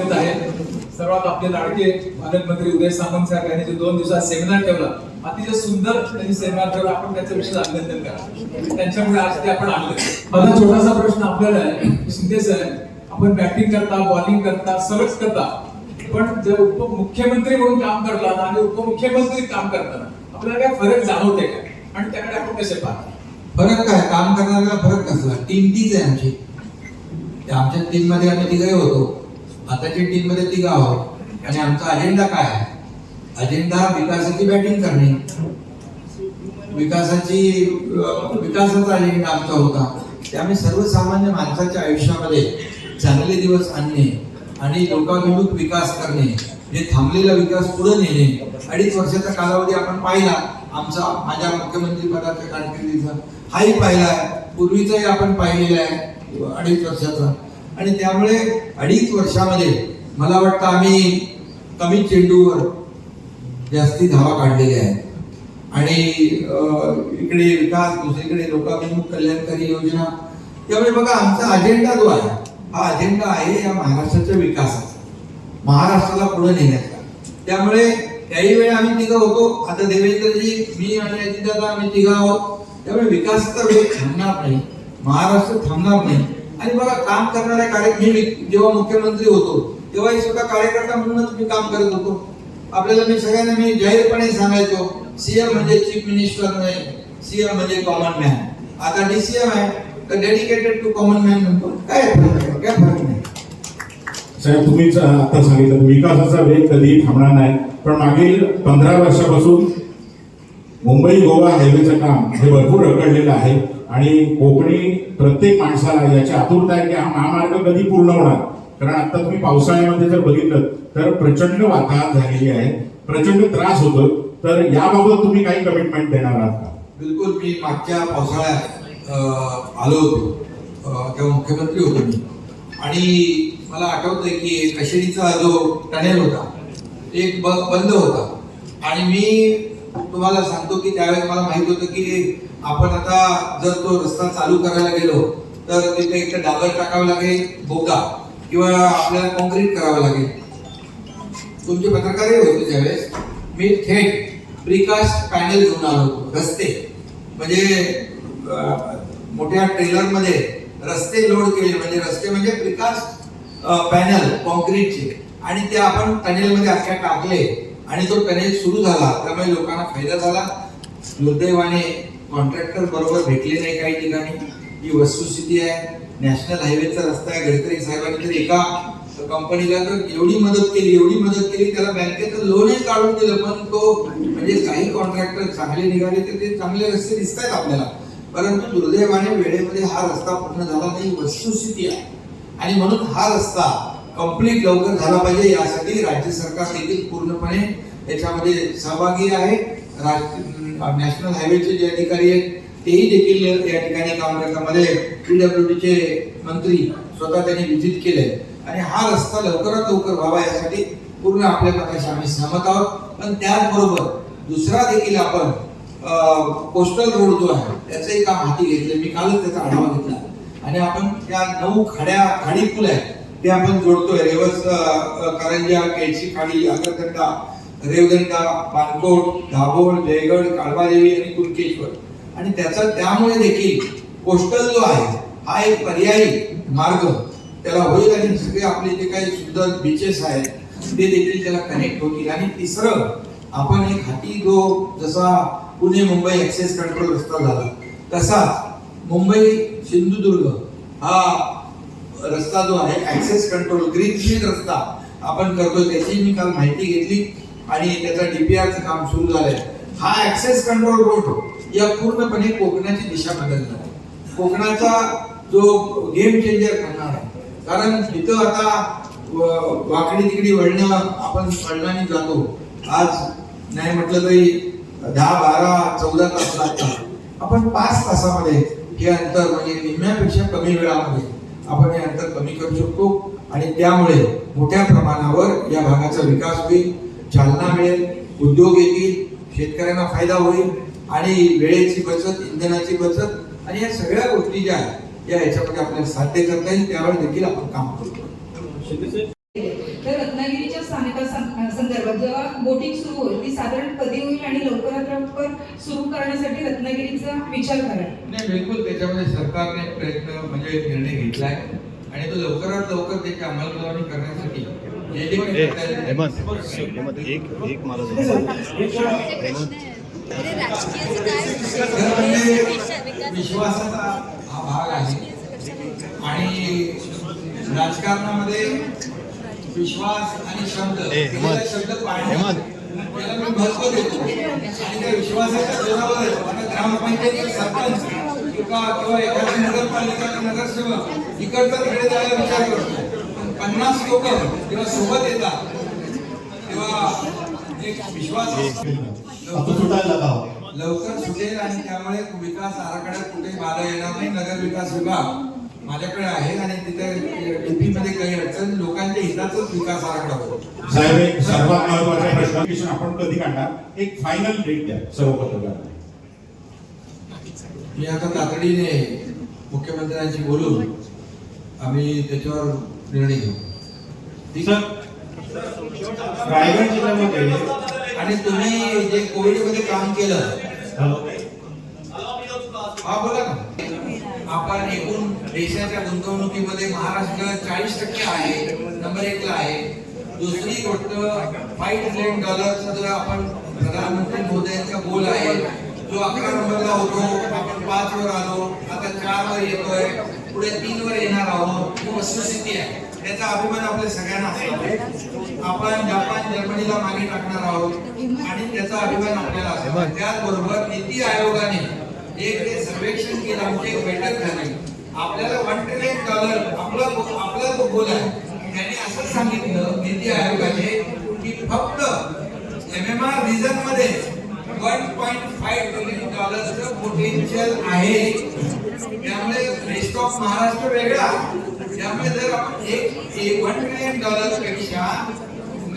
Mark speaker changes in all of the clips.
Speaker 1: सर्वात आपले लाडके पालकमंत्री उदय सामंत साहेब यांनी जे दोन दिवसात सेमिनार ठेवला अतिशय सुंदर त्यांनी सेमिनार ठेवला. आपण त्याच्याविषयी अभिनंदन करा. त्यांच्यामुळे आज ते आपण आणलं. माझा छोटासा प्रश्न आपल्याला आहे. शिंदे साहेब आपण बॅटिंग करता बॉलिंग करता सगळंच करता. पण जर उपमुख्यमंत्री म्हणून काम करतात आणि उपमुख्यमंत्री काम करताना आपल्याला काय फरक जाणवते का? आणि त्याकडे आपण कसे पाहतो?
Speaker 2: फरक काय? काम करणाऱ्याला फरक कसला टीम तीच आहे आमची. आमच्या टीममध्ये आम्ही तिघे होतो. आताच्या टीममध्ये तिघ आहोत आणि आमचा अजेंडा काय आहे? अजेंडा विकासाची बॅटिंग करणे. विकासाची विकासाचा अजेंडा आमचा होता. त्यामुळे सर्वसामान्य माणसाच्या आयुष्यामध्ये चांगले दिवस आणणे आणि लोकाभिमुख विकास करणे जे थांबलेला विकास पुढे नेणे. अडीच वर्षाचा कालावधी आपण पाहिला. आमचा माझ्या मुख्यमंत्री पदाच्या कारकिर्दीचा हाही पाहिला. आहे पूर्वीचाही आपण पाहिलेला आहे. अडीच वर्षाचा. आणि त्यामुळे अडीच वर्षामध्ये मला वाटतं आम्ही कमी चेंडूवर जास्ती धावा काढलेल्या आहेत. आणि इकडे विकास दुसरीकडे लोकाभिमुख कल्याणकारी योजना. त्यामुळे बघा आमचा अजेंडा जो आहे हा अजेंडा आहे या महाराष्ट्राच्या विकासाचा. महाराष्ट्राला पुढे नेण्याचा. त्यामुळे त्याही वेळी आम्ही तिघं होतो. आता देवेंद्रजी मी आणि अजितदादा आम्ही तिघं आहोत. त्यामुळे विकास तर वेळ थांबणार नाही. महाराष्ट्र थांबणार नाही. आणि बघा काम करणाऱ्या कार्य मी जेव्हा मुख्यमंत्री होतो तेव्हाही स्वतः कार्यकर्ता म्हणूनच मी काम करत होतो. आपल्याला मी सगळ्यांना मी जाहीरपणे सांगायचो सीएम म्हणजे चीफ मिनिस्टर नाही सीएम म्हणजे कॉमन मॅन आता डीसीएम आहे तर डेडिकेटेड टू कॉमन मॅन म्हणतो. काय फरक काय फरक नाही.
Speaker 3: साहेब तुम्ही आता सांगितलं विकासाचा वेग कधीही थांबणार नाही. पण मागील पंधरा वर्षापासून मुंबई गोवा हायवेचं काम हे भरपूर रखडलेलं आहे. आणि कोकणी प्रत्येक माणसाला याची आतुरता आहे की हा महामार्ग कधी पूर्ण होणार? कारण आता तुम्ही पावसाळ्यामध्ये जर बघितलं तर प्रचंड वाताहत झालेली आहे. प्रचंड त्रास होतो. तर याबाबत तुम्ही काही कमिटमेंट देणार आहात का?
Speaker 2: बिलकुल मी मागच्या पावसाळ्यात आलो होतो. तेव्हा मुख्यमंत्री होतो मी. आणि मला आठवतंय की कशेरीचा जो टनेल होता एक ब- बंद होता. आणि मी तुम्हाला सांगतो की त्यावेळेस मला माहीत होतं की आपण आता जर तो रस्ता चालू करायला गेलो तर तिथे एक तर डाबर टाकावं लागेल बोगा किंवा आपल्याला कॉन्क्रीट करावं लागेल. तुमचे पत्रकारही होते त्यावेळेस. मी थेट प्रिकास्ट पॅनल घेऊन आलो होतो रस्ते. म्हणजे मोठ्या ट्रेलरमध्ये रस्ते लोड केले म्हणजे रस्ते म्हणजे प्रिकास्ट पॅनल कॉन्क्रीटचे आणि ते आपण टनेलमध्ये अख्या टाकले. आणि तो पॅनेल सुरू झाला. त्यामुळे लोकांना फायदा झाला. दुर्दैवाने कॉन्ट्रॅक्टर बरोबर भेटले नाही काही ठिकाणी. ही वस्तुस्थिती आहे. नॅशनल हायवेचा रस्ता आहे. गडकरी साहेबांनी तर एका कंपनीला तर एवढी मदत केली एवढी मदत केली त्याला बँकेचं लोनही काढून दिलं. पण तो म्हणजे काही कॉन्ट्रॅक्टर चांगले निघाले तर ते चांगले रस्ते दिसत आहेत आपल्याला. परंतु दुर्दैवाने वेळेमध्ये हा रस्ता पूर्ण झाला नाही. वस्तुस्थिती आहे. आणि म्हणून हा रस्ता कंप्लीट लवकर झाला पाहिजे. यासाठी राज्य सरकार देखील पूर्णपणे याच्यामध्ये सहभागी आहे. राज- नॅशनल हायवेचे जे अधिकारी आहेत तेही देखील या ठिकाणी काम डब्ल्यू डीचे मंत्री स्वतः त्यांनी विजिट केले आणि हा रस्ता लवकरात लवकर व्हावा यासाठी पूर्ण आपल्या मताशी आम्ही सहमत आहोत. पण त्याचबरोबर दुसरा देखील आपण कोस्टल रोड जो आहे त्याचंही काम हाती घेतलं मी कालच त्याचा आढावा घेतला. आणि आपण त्या नऊ खाड्या खाडी पूल आहेत ते आपण जोडतोय. रेवस कारंजा अ, केळशी खाडी आगरदंडा रेवदंडा पानकोट धाबोळ जयगड काळबादेवी आणि कुणकेश्वर. आणि त्याचा त्यामुळे देखील कोस्टल जो आहे हा एक पर्यायी मार्ग. त्याला होईल आणि सगळे आपले जे काही सुंदर बीचेस आहेत ते देखील त्याला कनेक्ट होतील. आणि तिसरं आपण एक हाती जो जसा पुणे मुंबई एक्सेस कंट्रोल रस्ता झाला तसाच मुंबई सिंधुदुर्ग हा रस्ता जो आहे ऍक्सेस कंट्रोल ग्रीनफील्ड रस्ता आपण करतो त्याची मी काल माहिती घेतली आणि त्याचा डीपीआरचं काम सुरू झालंय. हा ऍक्सेस कंट्रोल रोड या पूर्णपणे कोकणाची दिशा बदलणार आहे. कोकणाचा जो गेम चेंजर करणार आहे. कारण तिथं आता वाकडी तिकडी वळणं आपण वळणाने जातो. आज नाही म्हटलं तरी दहा बारा चौदा तास लागतात. आपण पाच तासामध्ये हे अंतर म्हणजे निम्म्यापेक्षा कमी वेळामध्ये आपण हे अंतर कमी करू शकतो आणि त्यामुळे मोठ्या प्रमाणावर या भागाचा विकास होईल चालना मिळेल उद्योग येतील शेतकऱ्यांना फायदा होईल आणि वेळेची बचत इंधनाची बचत आणि या सगळ्या गोष्टी ज्या आहेत या याच्यामध्ये आपल्याला साध्य करता येईल. त्यावर देखील आपण काम करतो
Speaker 4: स्थानका संदर्भात जेव्हा बोटिंग सुरू होईल ती साधारण कधी होईल आणि लवकरात लवकर सुरू करण्यासाठी रत्नागिरीचा विचार करा.
Speaker 2: नाही बिलकुल त्याच्यामध्ये सरकारने प्रयत्न म्हणजे निर्णय घेतलाय आणि तो लवकरात लवकर त्याची अंमलबजावणी करण्यासाठी जे जे
Speaker 5: एक मला
Speaker 2: विश्वासाचा हा भाग आहे. आणि राजकारणामध्ये विश्वास आणि शब्द. शब्द ग्रामपंचायत सरपंच किंवा एखादी नगरपालिका किंवा नगरसेवक इकडचा तिकडे जायला विचार करतो. पण पन्नास लोक जेव्हा सोबत येतात तेव्हा एक विश्वास लवकर सुटेल आणि त्यामुळे विकास आराखड्यात कुठे बाधा येणार नाही. नगर विकास विभाग माझ्याकडे आहे आणि तिथे डीपी मध्ये काही अडचण लोकांच्या हिताचाच विकास आराखडा होतो
Speaker 3: साहेब एक सर्वात महत्त्वाचा प्रश्न आपण कधी काढणार? एक फायनल डेट द्या. सर्व
Speaker 2: मी आता तातडीने मुख्यमंत्र्यांशी बोलून आम्ही त्याच्यावर निर्णय घेऊ. आहे?
Speaker 6: रायगड जिल्ह्यामध्ये
Speaker 2: आणि तुम्ही जे कोविडमध्ये काम केलं हा बोला ना. आपण एकूण देशाच्या गुंतवणुकीमध्ये महाराष्ट्र चाळीस टक्के आहे. नंबर एक ला आहे. दुसरी गोष्ट फाईव्ह ट्रिलियन डॉलरचा जर आपण प्रधानमंत्री मोदयांचा गोल आहे जो अकरा नंबरला होतो आपण पाच वर आलो आता चार वर येतोय पुढे तीन वर येणार आहोत ही वस्तुस्थिती आहे. त्याचा अभिमान आपल्या सगळ्यांना असला पाहिजे. आपण जपान जर्मनीला मागे टाकणार आहोत आणि त्याचा अभिमान आपल्याला असला त्याचबरोबर नीती आयोगाने एक ते सर्वेक्षण केलं आमची एक बैठक झाली. आपल्याला वन ट्रिलियन डॉलर आपला आपला जो गोल आहे त्यांनी असं सांगितलं नीती आयोगाने की आर रिजनमध्ये वन पॉईंट फाईव्ह ट्रिलियन डॉलरचं पोटेन्शियल आहे. त्यामुळे रेस्ट ऑफ महाराष्ट्र वेगळा. त्यामुळे जर आपण एक वन ट्रिलियन डॉलरपेक्षा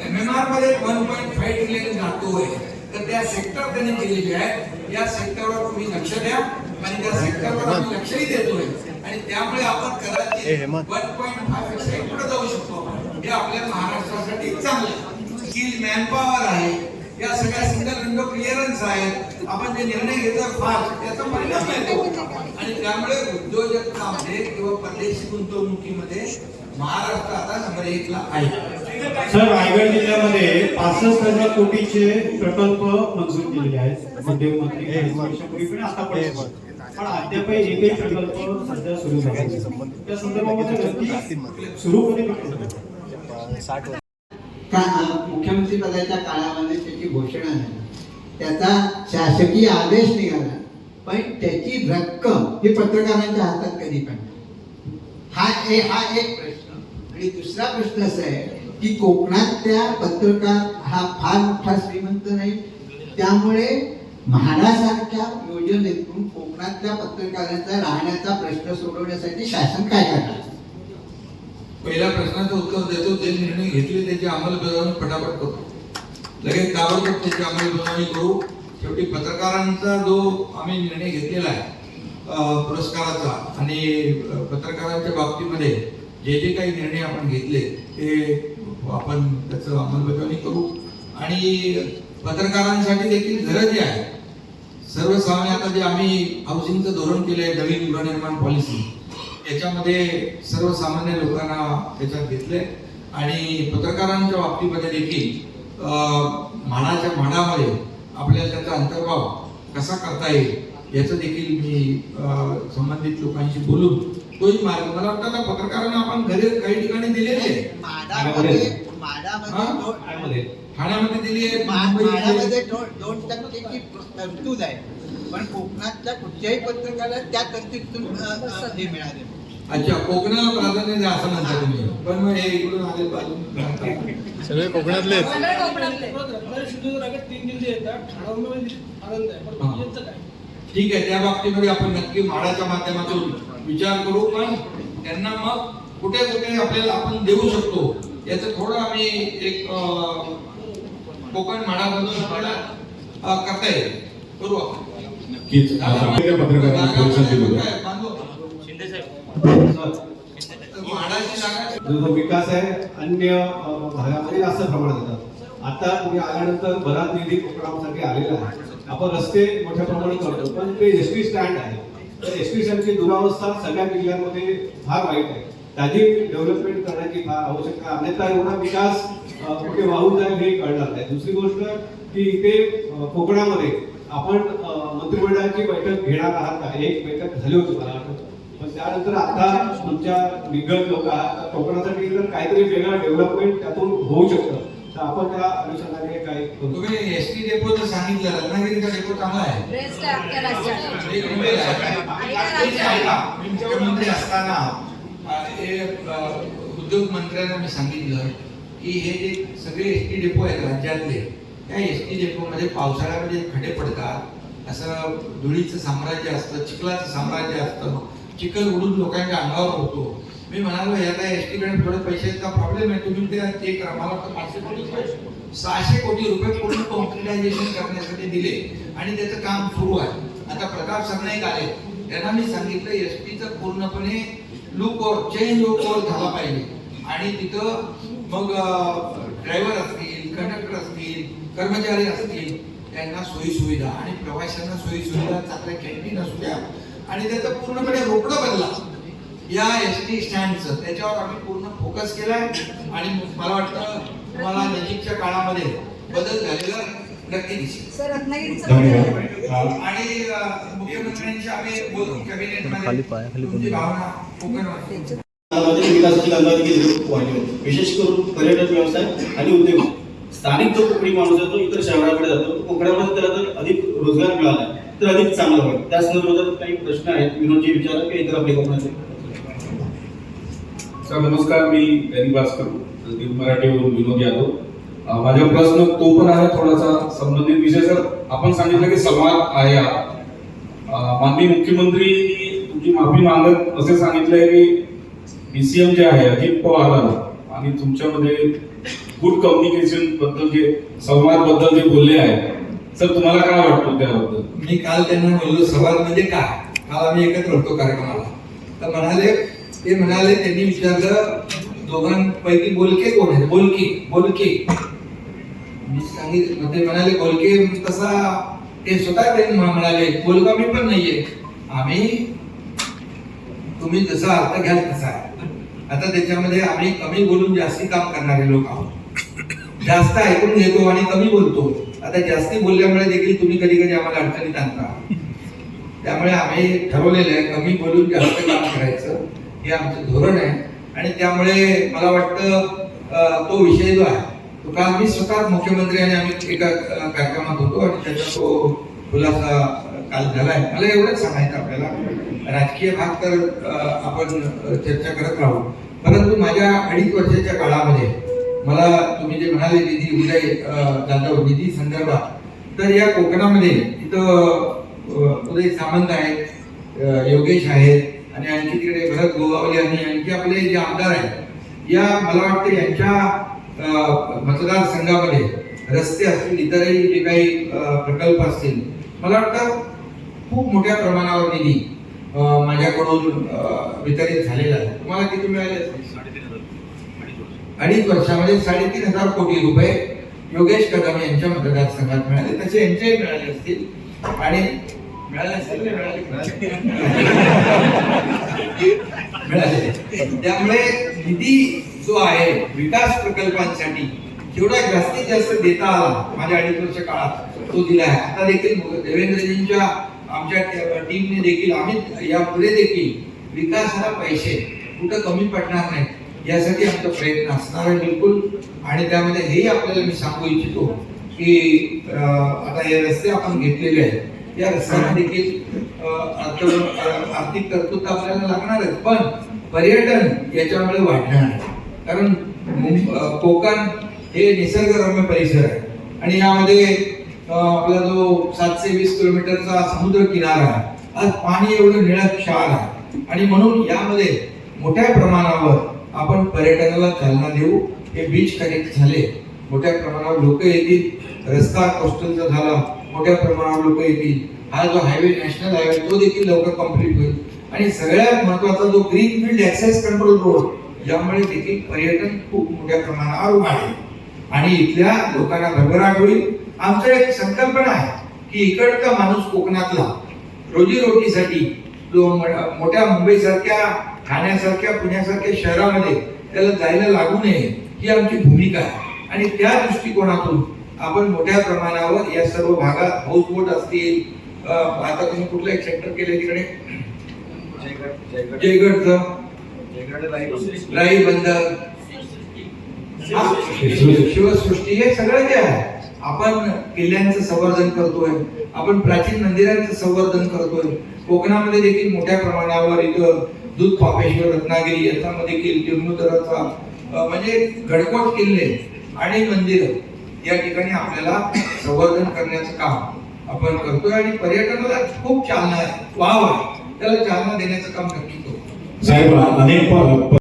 Speaker 2: एम एम आरमध्ये वन पॉईंट फाईव्ह ट्रिलियन जातोय तर त्या सेक्टर त्यांनी दिलेले आहे. या सेक्टरवर तुम्ही लक्ष द्या आणि त्या सेक्टरवर आम्ही लक्षही देतोय. आणि त्यामुळे आपण कदाचित. वन पॉईंट फाईव्हपेक्षा पुढे जाऊ शकतो. हे आपल्या महाराष्ट्रासाठी चांगलं स्किल मॅनपॉवर आहे. या सगळ्या सिंगल विंडो क्लिअरन्स आहेत. आपण जे निर्णय घेतो फास्ट त्याचा परिणाम येतो आणि त्यामुळे उद्योजकतामध्ये किंवा परदेशी गुंतवणुकीमध्ये महाराष्ट्र आता नंबर एक ला आहे.
Speaker 6: सर रायगड जिल्ह्यामध्ये पासष्ट हजार कोटीचे प्रकल्प मंजूर केलेले आहेत. उद्योगमंत्री काही वर्षापूर्वी पण आतापर्यंत पण अद्याप एकही प्रकल्प सध्या सुरू झाला. त्या संदर्भामध्ये नक्की सुरू कधी करतो
Speaker 5: साठ वर्ष
Speaker 7: का मंत्रिपदाच्या काळामध्ये त्याची घोषणा झाली. त्याचा शासकीय आदेश निघाला. पण त्याची रक्कम ही पत्रकारांच्या हातात कधी पडणार? हा ए हा एक प्रश्न. आणि दुसरा प्रश्न असा आहे की कोकणातल्या पत्रकार हा फार मोठा श्रीमंत नाही. त्यामुळे म्हाडासारख्या योजनेतून कोकणातल्या पत्रकारांचा राहण्याचा प्रश्न सोडवण्यासाठी शासन काय करणार?
Speaker 2: पहिल्या प्रश्नाचं उत्तर देतो जे निर्णय घेतले त्याची अंमलबजावणी पटापट करतो लगेच ताबडतोब त्याची अंमलबजावणी करू. शेवटी पत्रकारांचा जो आम्ही निर्णय घेतलेला आहे पुरस्काराचा आणि पत्रकारांच्या बाबतीमध्ये जे जे काही निर्णय आपण घेतले ते आपण त्याचं अंमलबजावणी करू. आणि पत्रकारांसाठी देखील गरज जी आहे. सर्वसामान्य आता जे आम्ही हाऊसिंगचं धोरण केलं आहे नवीन गृहनिर्माण पॉलिसी याच्यामध्ये सर्वसामान्य लोकांना त्याच्यात घेतलंय. आणि पत्रकारांच्या बाबतीमध्ये देखील अं, म्हाडाच्या म्हाडामध्ये आपल्याला त्याचा अंतर्भाव कसा करता येईल याचं देखील मी संबंधित लोकांशी बोलून तोही मार्ग मला वाटतं ना पत्रकारांना आपण घरी काही ठिकाणी दिलेले आहे. ठाण्यामध्ये. दिली आहे
Speaker 7: दोन दोन टक्केची तरतूद आहे. पण कोकणातल्या कुठच्याही पत्रकाराला त्या तरतुदीतून हे मिळाले.
Speaker 2: अच्छा कोकणाला प्राधान्य द्या असं म्हणता तुम्ही. पण मग हे इकडून आले बाजून
Speaker 5: सगळे कोकणातले
Speaker 8: तीन जिल्हे येतात. ठाण्यामध्ये आनंद आहे पण. बाकीचं काय?
Speaker 2: ठीक आहे त्या बाबतीमध्ये आपण नक्की म्हाडाच्या माध्यमातून विचार करू पण त्यांना मग कुठे कुठे आपल्याला आपण देऊ शकतो याचं थोडं आम्ही एक कोकण म्हाडामधून आपल्याला करता येईल. करू आपण.
Speaker 3: नक्कीच. पत्रकारांना
Speaker 6: विकास आहे अन्य भागामध्ये जास्त प्रमाणात येतात आता तुम्ही आल्यानंतर बराच निधी कोकणासाठी आलेला आहे. आपण रस्ते मोठ्या प्रमाणात करतो पण ते एस टी स्टँड आहे. तर एस टी स्टँडची दुरावस्था सगळ्या जिल्ह्यांमध्ये फार वाईट आहे. त्याची डेव्हलपमेंट करण्याची फार आवश्यकता आहे. अन्यथा एवढा विकास कुठे वाहून जाईल हे कळणार नाही. दुसरी गोष्ट की इथे कोकणामध्ये आपण मंत्रिमंडळाची बैठक घेणार आहात का? एक बैठक झाली होती मला आठवतं पण त्यानंतर आता तुमच्या दिग्गज लोक आहात. तर कोकणासाठी जर काहीतरी वेगळं डेव्हलपमेंट त्यातून होऊ शकतं. तर आपण त्या अनुषंगाने करू?
Speaker 2: तुम्ही एस टी डेपोचं सांगितलं. रत्नागिरीचा डेपो चांगला आहे. मुख्यमंत्री असताना हे उद्योग मंत्र्यांना मी सांगितलं की हे जे सगळे एस टी डेपो आहेत राज्यातले त्या एस टी डेपोमध्ये पावसाळ्यामध्ये म्हणजे खडे पडतात. असं धुळीचं साम्राज्य असतं चिखलाचं साम्राज्य असतं. चिखल उडून लोकांच्या अंगावर होतो. मी म्हणालो याला एस टी कडे थोडे पैशाचा प्रॉब्लेम आहे. तुम्ही ते चेक करा. मला वाटतं पाचशे कोटी सहाशे कोटी रुपये पूर्ण कॉन्क्रिटायझेशन करण्यासाठी दिले. आणि त्याचं काम सुरू आहे. आता प्रताप सरनाईक आले. त्यांना मी सांगितलं एस टीचं पूर्णपणे लुक ओव्हर चेंज ओव्हर झाला पाहिजे. आणि तिथं मग ड्रायव्हर असतील कंडक्टर असतील कर्मचारी असतील त्यांना सोयी सुविधा आणि प्रवाशांना सोयी सुविधा चांगल्या कॅन्टीन असू द्या. आणि त्याचं पूर्णपणे रोकडं बदला या एस टी स्टँडचं त्याच्यावर आम्ही पूर्ण फोकस केलाय. आणि मला वाटतं तुम्हाला नजीकच्या काळामध्ये बदल झालेला नक्की दिसेल. आणि मुख्यमंत्र्यांशी आम्ही बोलू. कॅबिनेटमध्ये
Speaker 5: खाली पाय- खाली
Speaker 2: तुमची
Speaker 5: दोन-
Speaker 2: भावना
Speaker 9: विकासाची कामगिरी वाढली. विशेष करून पर्यटन व्यवसाय आणि उद्योग. स्थानिक जो कोकणी माणूस आहे तो इतर शहराकडे जातो तो कोकणामध्ये त्याला जर अधिक रोजगार मिळाला तर अधिक चांगलं होईल. त्या संदर्भात काही प्रश्न आहेत विनोदजी विचारा की इतर आपले कोकणाचे.
Speaker 10: सर नमस्कार मी दैनिक भास्कर मराठीवरून विनोद यादव. माझा प्रश्न तो पण आहे थोडासा संबंधित विषय. सर आपण सांगितलं की संवाद आहे माननीय मुख्यमंत्री तुमची माफी मागत असे सांगितलंय की बीसीएम जे आहे अजित पवार आणि तुमच्यामध्ये गुड कम्युनिकेशनबद्दल जे संवादबद्दल जे बोलले आहे सर तुम्हाला काय वाटतं त्याबद्दल?
Speaker 2: मी काल त्यांना बोललो संवाद म्हणजे काय? काल आम्ही एकत्र होतो कार्यक्रमाला. तर म्हणाले ते म्हणाले त्यांनी विचारलं दोघांपैकी बोलके कोण आहे बोलके बोलके. मी सांगितलं ते म्हणाले बोलके तसा ते स्वतः त्यांनी म्हणाले बोलका मी पण नाहीये. आम्ही तुम्ही जसा अर्थ घ्याल तसा आहे. आता त्याच्यामध्ये आम्ही कमी बोलून जास्ती काम करणारे लोक आहोत. जास्त ऐकून घेतो आणि कमी बोलतो. आता जास्ती बोलल्यामुळे देखील तुम्ही कधी कधी आम्हाला अडचणीत आणता. त्यामुळे आम्ही ठरवलेलं आहे कमी बोलून जास्त काम करायचं हे आमचं धोरण आहे. आणि त्यामुळे मला वाटतं तो विषय जो आहे तो काल मी स्वतः मुख्यमंत्री आणि आम्ही एका कार्यक्रमात होतो आणि त्याचा तो खुलासा काल झालाय. मला एवढंच सांगायचं आपल्याला. राजकीय भाग तर आपण चर्चा करत राहू. परंतु माझ्या अडीच वर्षाच्या काळामध्ये मला तुम्ही जे म्हणाले निधी उदय जाधव निधी संदर्भात तर या कोकणामध्ये इथं उदय सामंत आहेत योगेश आहेत आणि आणखी तिकडे भरत गोगावले आणि आणखी आपले जे आमदार आहेत या मला वाटतं यांच्या मतदारसंघामध्ये रस्ते असतील इतरही जे काही प्रकल्प असतील मला वाटतं खूप मोठ्या प्रमाणावर निधी माझ्याकडून वितरित झालेला आहे. तुम्हाला किती मिळाले? अडीच वर्षामध्ये म्हणजे साडेतीन हजार कोटी रुपये योगेश कदम यांच्या मतदारसंघात मिळाले. तसे यांच्याही मिळाले असतील. आणि मिळाले असतील मिळाले. मिळाले. त्यामुळे निधी जो आहे विकास प्रकल्पांसाठी जेवढा जास्तीत जास्त देता आला माझ्या अडीच वर्ष काळात तो दिला आहे. आता देखील देवेंद्रजींच्या आमच्या टीमने देखील आम्ही यापुढे देखील विकासाला पैसे कुठं कमी पडणार नाही यासाठी आमचा प्रयत्न असणार आहे बिलकुल. आणि त्यामध्ये हेही आपल्याला मी सांगू इच्छितो की आता हे रस्ते आपण घेतलेले आहेत. या रस्त्यांना देखील आर्थिक तरतूद आपल्याला लागणार आहेत पण पर्यटन याच्यामुळे वाढणार आहे. कारण कोकण हे निसर्गरम्य परिसर आहे. आणि यामध्ये आपला जो सातशे वीस किलोमीटरचा समुद्र किनारा आहे आज पाणी एवढं निळक्षार आहे. आणि म्हणून यामध्ये मोठ्या प्रमाणावर आपण पर्यटनाला चालना देऊ हे बीच कनेक्ट झाले. मोठ्या प्रमाणावर लोक येतील रस्ता कोस्टलचा झाला मोठ्या प्रमाणावर लोक येतील. हा जो हायवे नॅशनल हायवे तो देखील लवकर कंप्लीट होईल. आणि सगळ्यात महत्त्वाचा जो green field access control road यामुळे देखील पर्यटन खूप मोठ्या प्रमाणावर वाढेल. आणि इथल्या लोकांना घबराट होईल. आमचं एक संकल्पना आहे की इकडचा माणूस कोकणातला रोजीरोटीसाठी जो मोठ्या मुंबईसारख्या ठाण्यासारख्या पुण्यासारख्या शहरामध्ये त्याला जायला लागू नये ही आमची भूमिका आहे. आणि त्या दृष्टिकोनातून आपण मोठ्या प्रमाणावर या सर्व भागात हाऊसबोट असतील अं, आता तुम्ही कुठलं एक सेक्टर केले तिकडे? जयगडचं. लाईव्ह बंदर शिवसृष्टी. हे सगळं जे आहे आपण किल्ल्यांचं संवर्धन करतोय आपण प्राचीन मंदिरांचं संवर्धन करतोय. कोकणामध्ये देखील मोठ्या प्रमाणावर इथं दूध पापेश्वर रत्नागिरी याच्यामध्ये देखील जीर्णोद्धराचा म्हणजे गडकोट किल्ले आणि मंदिर या ठिकाणी आपल्याला संवर्धन करण्याचं काम आपण करतोय आणि पर्यटनाला खूप चालना आहे. वाव आहे. त्याला चालना देण्याचं काम नक्की करतो
Speaker 3: साहेब अनेक